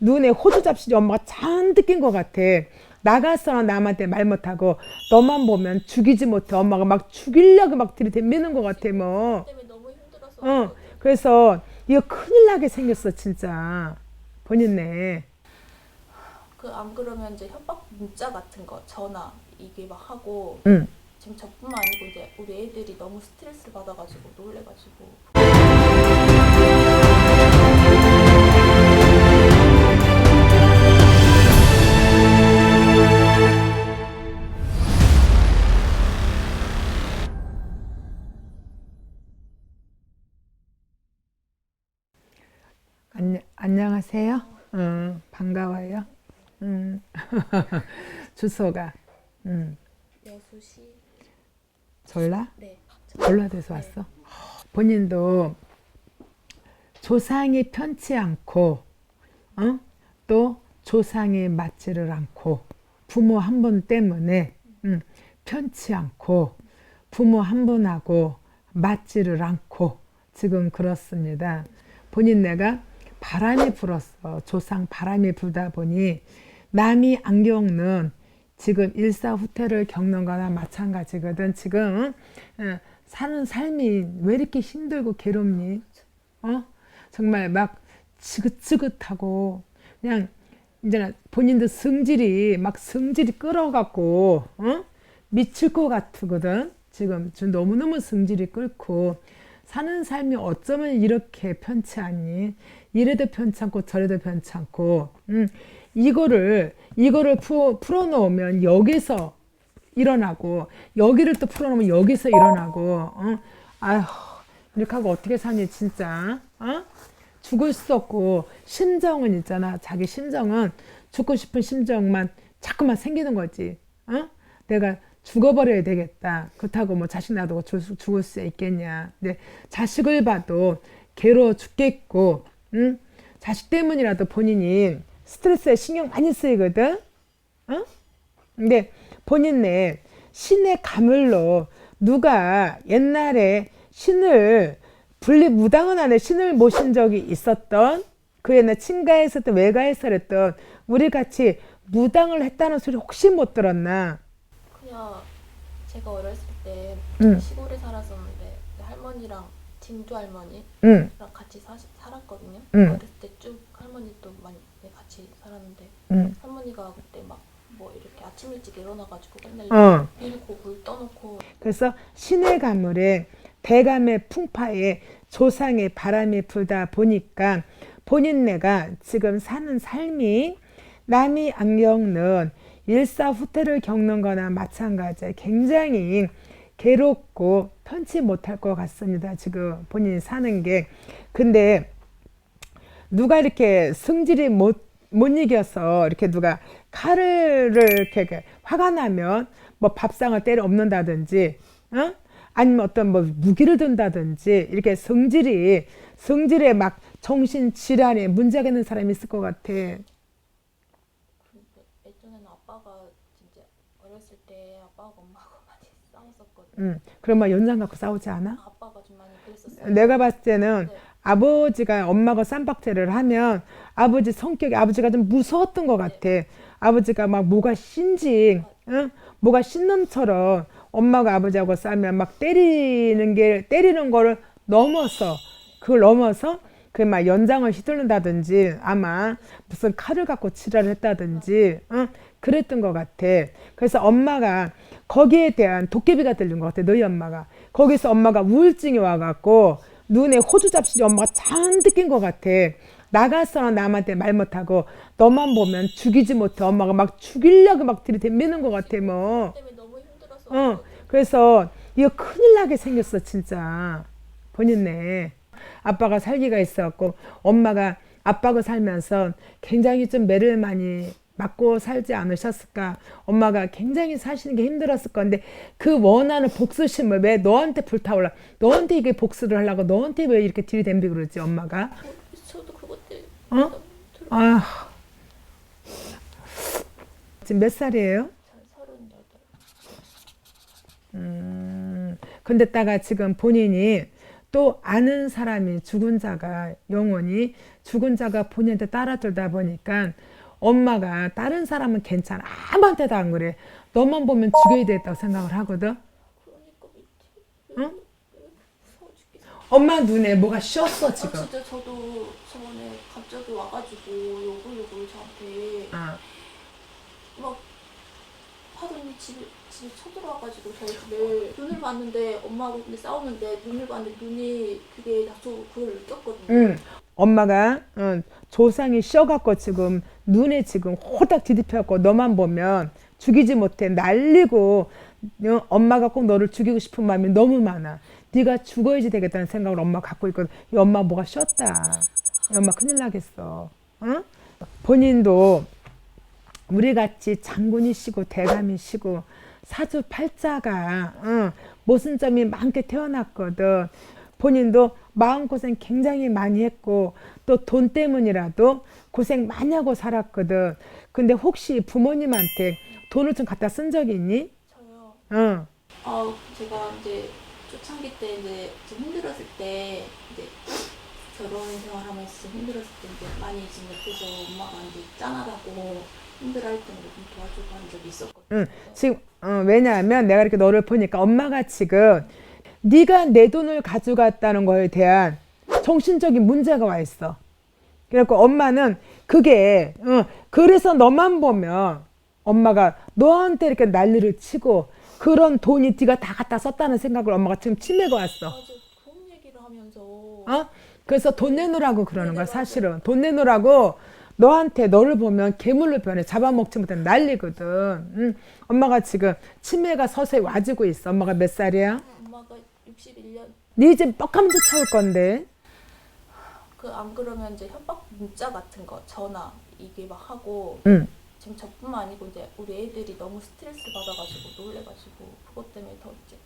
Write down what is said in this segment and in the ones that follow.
눈에 호주 잡시지 엄마가 잔뜩 낀 것 같아. 나가서 남한테 말 못하고 너만 보면 죽이지 못해. 엄마가 막 죽이려고 막 들이대미는 것 같아 뭐. 어, 그래서 이거 큰일 나게 생겼어 진짜. 본인네. 그 안 그러면 이제 협박 문자 같은 거 전화 이게 막 하고 응. 지금 저뿐만 아니고 이제 우리 애들이 너무 스트레스 받아가지고 놀래가지고 반가워요. 응. 주소가 응. 여수시 전라? 네 전라도에서 왔어. 본인도 조상이 편치 않고, 어? 또 조상이 맞지를 않고, 부모 한 분 때문에 음, 편치 않고, 부모 한 분하고 맞지를 않고, 지금 그렇습니다. 본인 내가 바람이 불었어. 조상 바람이 불다 보니, 남이 안 겪는 지금 일사후퇴를 겪는 거나 마찬가지거든. 지금 어, 사는 삶이 왜 이렇게 힘들고 괴롭니? 어? 정말 막 지긋지긋하고 그냥 이제는 본인도 성질이 막 성질이 끌어갖고 어? 미칠 것 같거든. 지금 좀 너무너무 성질이 끓고 사는 삶이 어쩌면 이렇게 편치 않니? 이래도 편치 않고 저래도 편치 않고 음, 이거를 이거를 푸, 풀어 놓으면 여기서 일어나고 여기를 또 풀어놓으면 여기서 일어나고 어? 아휴 이렇게 하고 어떻게 사니 진짜 어? 죽을 수 없고 심정은 있잖아 자기 심정은 죽고 싶은 심정만 자꾸만 생기는 거지 어? 내가 죽어버려야 되겠다 그렇다고 뭐 자식 놔두고 죽- 죽을 수 있겠냐 근데 자식을 봐도 괴로워 죽겠고 응? 자식 때문이라도 본인이 스트레스에 신경 많이 쓰이거든 어? 근데 본인 내 신의 가물로 누가 옛날에 신을 분리 무당은 안에 신을 모신 적이 있었던 그 옛날 친가에서든 외가에서랬던 우리 같이 무당을 했다는 소리 혹시 못 들었나? 그냥 제가 어렸을 때 응. 시골에 살았었는데 할머니랑 진두 할머니랑 응, 같이 사, 살았거든요 응. 어렸을 때 쭉 할머니도 많이 네, 같이 살았는데 응. 할머니가 그때 막 뭐 이렇게 아침 일찍 일어나가지고 맨날 어. 밀고 물 떠놓고 그래서 신의 가물에 대감의 풍파에 조상의 바람이 불다 보니까 본인네가 지금 사는 삶이 남이 안 겪는 일사후퇴를 겪는 거나 마찬가지에 굉장히 괴롭고 편치 못할 것 같습니다. 지금 본인이 사는 게. 근데 누가 이렇게 성질이 못, 못 이겨서 이렇게 누가 칼을 이렇게, 이렇게 화가 나면 뭐 밥상을 때려 엎는다든지, 어? 아니면 어떤 뭐 무기를 든다든지 이렇게 성질이 성질에 막 정신 질환에 문제가 있는 사람이 있을 것 같아. 그러니까 예전에는 아빠가 진짜 어렸을 때 아빠하고 엄마하고 많이 싸웠었거든요 음. 그러면 연장 갖고 싸우지 않아? 아빠가 좀 많이 그랬었어요 내가 봤을 때는 네. 아버지가 엄마가 쌈박질을 하면 아버지 성격이 아버지가 좀 무서웠던 것 같아. 아버지가 막 뭐가 신지, 응? 뭐가 신놈처럼 엄마가 아버지하고 싸면 막 때리는 게 때리는 거를 넘어서 그걸 넘어서 그 막 연장을 휘두른다든지 아마 무슨 칼을 갖고 치라를 했다든지 응? 그랬던 것 같아. 그래서 엄마가 거기에 대한 도깨비가 들린 것 같아. 너희 엄마가 거기서 엄마가 우울증이 와갖고 눈에 호주 잡시지 엄마가 잔뜩 낀것 같아. 나가서 남한테 말 못하고 너만 보면 죽이지 못해. 엄마가 막 죽이려고 막 들이대미는 것 같아 뭐. 어, 그래서 이거 큰일 나게 생겼어 진짜. 본인네. 아빠가 살기가 있어갖고 엄마가 아빠가 살면서 굉장히 좀 매를 많이 맞고 살지 않으셨을까? 엄마가 굉장히 사시는 게 힘들었을 건데 그 원하는 복수심을 왜 너한테 불타올라? 너한테 이게 복수를 하려고 너한테 왜 이렇게 들이댐비고 그러지 엄마가? 저도 그것 때문에 어? 아 지금 몇 살이에요? 음, 근데다가 지금 본인이 또 아는 사람이 죽은 자가 영원히 죽은 자가 본인한테 따라들다 보니까 엄마가 다른 사람은 괜찮아 아무한테도 안 그래 너만 보면 죽여야 되겠다고 생각을 하거든 그러니까. 응? 엄마 눈에 뭐가 씌었어 아 지금 진짜 저도 저번에 갑자기 와가지고 욕을 욕을 저한테 어. 막 하더니 집에 집에 쳐들어와가지고 저희 집에 눈을 봤는데 엄마하고 근데 싸우는데 눈을 봤는데 눈이 그게 나저 그걸 느꼈거든요. 응. 엄마가 어, 조상이 씌어갖고 지금 눈에 지금 호닥 뒤집혀갖고 너만 보면 죽이지 못해 날리고 어, 엄마가 꼭 너를 죽이고 싶은 마음이 너무 많아. 네가 죽어야지 되겠다는 생각을 엄마 갖고 있거든. 이 엄마 뭐가 씌었다. 이 엄마 큰일 나겠어. 어? 본인도 우리 같이 장군이시고 대감이시고 사주 팔자가 어, 모순점이 많게 태어났거든. 본인도 마음고생 굉장히 많이 했고 또 돈 때문이라도 고생 많이 하고 살았거든. 근데 혹시 부모님한테 돈을 좀 갖다 쓴 적이 있니? 저요. 어. 아 제가 이제 초창기 때 이제 좀 힘들었을 때 이제 결혼 생활하면서 좀 힘들었을 때 이제 많이 지금 옆에서 엄마가 이제 짠하다고 힘들어할 때는 좀 도와주고 한 적이 있었거든요. 응. 지금 어, 왜냐하면 내가 이렇게 너를 보니까 엄마가 지금 네가 내 돈을 가져갔다는 거에 대한 정신적인 문제가 와 있어. 그래갖고 엄마는 그게 어, 그래서 너만 보면 엄마가 너한테 이렇게 난리를 치고 그런 돈이 네가 다 갖다 썼다는 생각을 엄마가 지금 치매가 왔어. 맞아 그런 얘기를 하면서 어? 그래서 돈 내놓으라고 그러는 거야 사실은 돈 내놓으라고 너한테 너를 보면 괴물로 변해 잡아먹지 못해 난리거든 응? 엄마가 지금 치매가 서서히 와지고 있어 엄마가 몇 살이야? 엄마가 61년 네 이제 뻑하면 쫓아올 건데 그 안 그러면 이제 협박 문자 같은 거 전화 이게 막 하고 응. 지금 저뿐만 아니고 이제 우리 애들이 너무 스트레스 받아가지고 놀래가지고 그것 때문에 더 이제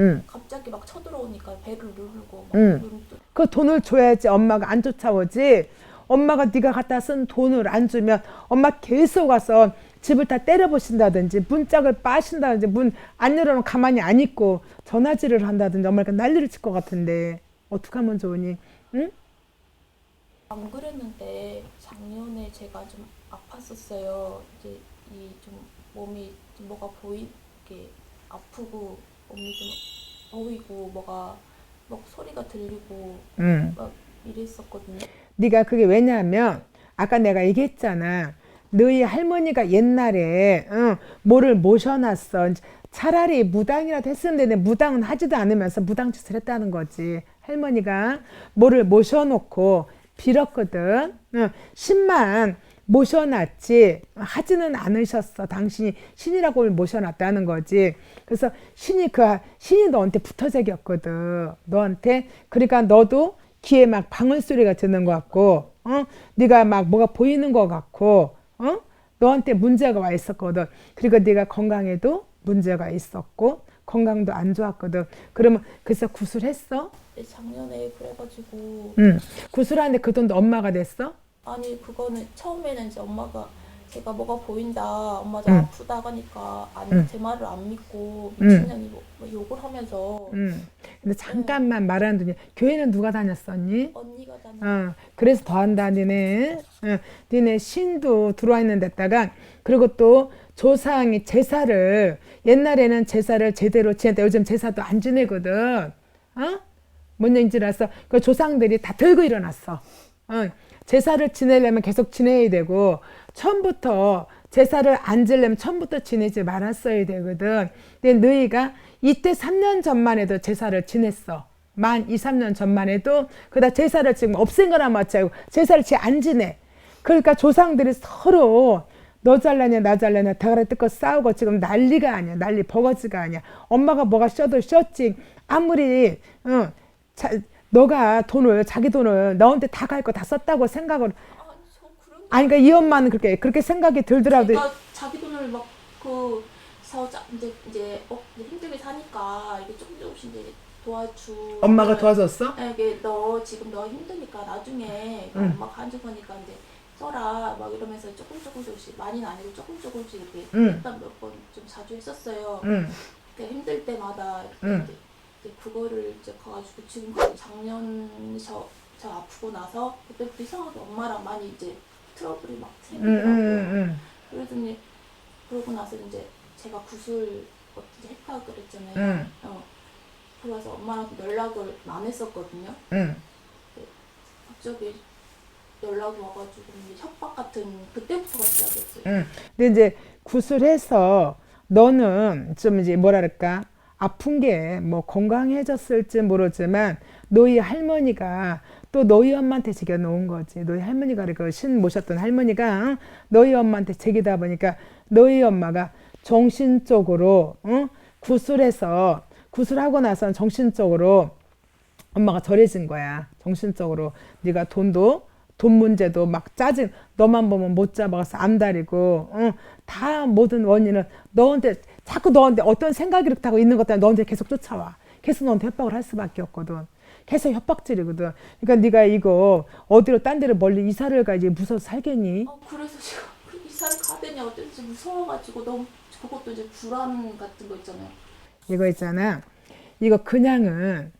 응. 갑자기 막 쳐들어오니까 배를 누르고 막 응. 눈 뜨- 그 돈을 줘야지 엄마가 안 쫓아오지 엄마가 네가 갖다 쓴 돈을 안 주면 엄마 계속 와서 집을 다 때려보신다든지 문짝을 빠신다든지 문 안 열어놓으면 가만히 안 있고 전화질을 한다든지 엄마가 난리를 칠 것 같은데 어떻게 하면 좋으니 응? 안 그랬는데 작년에 제가 좀 아팠었어요. 이제 이 좀 몸이 좀 뭐가 보이게 아프고 몸이 좀 어이고 뭐가 막 소리가 들리고 응. 막 이랬었거든요. 네가 그게 왜냐하면 아까 내가 얘기했잖아. 너희 할머니가 옛날에 응, 뭐를 모셔놨어. 차라리 무당이라도 했으면 되는데 무당은 하지도 않으면서 무당짓을 했다는 거지. 할머니가 뭐를 모셔놓고 빌었거든. 응, 신만 모셔놨지 하지는 않으셨어. 당신이 신이라고 모셔놨다는 거지. 그래서 신이 그 신이 너한테 붙어제겼거든. 너한테 그러니까 너도 귀에 막 방울 소리가 드는 것 같고, 어? 네가 막 뭐가 보이는 것 같고, 어? 너한테 문제가 와 있었거든. 그리고 네가 건강에도 문제가 있었고 건강도 안 좋았거든. 그러면 그래서 구술했어? 근데 작년에 그래가지고 응. 구술하는데 그 돈도 엄마가 냈어? 아니 그거는 처음에는 이제 엄마가 제가 뭐가 보인다 엄마 저 응. 아프다 하니까 안, 응. 제 말을 안 믿고 응. 미친년이 뭐, 뭐 욕을 하면서 응. 근데 잠깐만 말하는 동안 교회는 누가 다녔었니? 언니가 다니 어, 그래서 더 한 다, 니네. 어, 니네 신도 들어와 있는 데다가, 그리고 또 조상이 제사를, 옛날에는 제사를 제대로 지냈다. 요즘 제사도 안 지내거든. 어? 뭔 얘기인지 알았어? 그 조상들이 다 들고 일어났어. 어, 제사를 지내려면 계속 지내야 되고, 처음부터 제사를 안 지려면 처음부터 지내지 말았어야 되거든. 근데 너희가 이때 3년 전만 해도 제사를 지냈어. 만 2, 3년 전만 해도 그다 제사를 지금 없앤 거나 마찬가지고 제사를 지 안 지내. 그러니까 조상들이 서로 너 잘라냐 나 잘라냐 대가리 뜯고 싸우고 지금 난리가 아니야. 난리 버거지가 아니야. 엄마가 뭐가 쉬어도 쉬었지. 아무리 어, 자, 너가 돈을 자기 돈을 너한테 다 갈 거 다 썼다고 생각을 아니 그러니까 이 엄마는 그렇게 그렇게 생각이 들더라도 그러니까 자기 돈을 막그 사 이제 이제 어, 이제 힘들게 사니까 이게 조금 조금씩 이제 도와주 엄마가 도와줬어? 네, 이게 너 지금 너 힘드니까 나중에 응. 엄마가 한줄 거니까 이제 써라 막 이러면서 조금 조금 조금씩 많이는 아니고 조금 조금씩 이렇게 응. 일단 몇 번 좀 자주 했었어요. 응. 그러니까 힘들 때마다 이렇게 응. 이제 그거를 이제 가가지고 지금까지 작년 저, 저 아프고 나서 그때부터 이상하게 엄마랑 많이 이제 트러블이 막 응, 생기더라고요. 응, 응, 그러더니 그러고 나서 이제 제가 구술 어떻게 했다 그랬잖아요. 응, 어. 그래서 엄마랑 연락을 안 했었거든요. 응. 갑자기 연락이 와가지고 이제 협박 같은 그때부터가 시작이었어요. 응. 근데 이제 구술해서 너는 좀 이제 뭐랄까 아픈 게 뭐 건강해졌을지 모르지만 너희 할머니가 또 너희 엄마한테 제겨 놓은 거지. 너희 할머니가 그 신 모셨던 할머니가 응? 너희 엄마한테 제기다 보니까 너희 엄마가 정신적으로 응? 구술해서 구술하고 나서 정신적으로 엄마가 절해진 거야. 정신적으로 네가 돈도 돈 문제도 막 짜증 너만 보면 못 잡아서 안달이고 응, 다 모든 원인은 너한테 자꾸 너한테 어떤 생각이 이렇게 하고 있는 것 때문에 너한테 계속 쫓아와. 계속 너한테 협박을 할 수밖에 없거든. 계속 협박질이거든. 그러니까 네가 이거 어디로 딴 데로 멀리 이사를 가야지 무서워서 살겠니? 어, 그래서 그 이사를 가더니 어쩐지 무서워가지고 너무 그것도 이제 불안 같은 거 있잖아요. 이거 있잖아. 이거 그냥은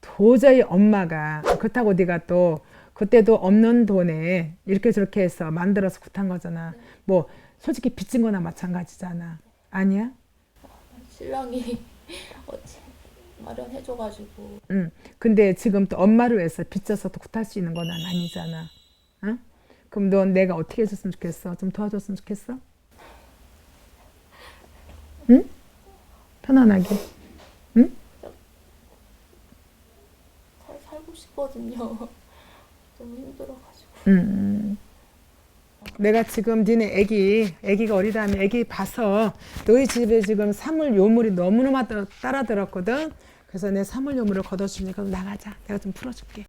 도저히 엄마가 그렇다고 네가 또 그때도 없는 돈에 이렇게 저렇게 해서 만들어서 굿한 거잖아. 뭐 솔직히 빚진 거나 마찬가지잖아. 아니야? 신랑이 어째 마련해줘가지고 응. 근데 지금 또 엄마를 위해서 빚져서 또 굿할 수 있는 건 아니잖아. 응? 그럼 넌 내가 어떻게 해줬으면 좋겠어? 좀 도와줬으면 좋겠어? 응? 편안하게. 살, 살고 싶거든요. 너무 힘들어가지고. 음. 내가 지금 니네 애기, 애기가 어리다면 애기 봐서 너희 집에 지금 사물 요물이 너무너무 따라 들었거든. 그래서 내 사물 요물을 걷어주니까 나가자. 내가 좀 풀어줄게.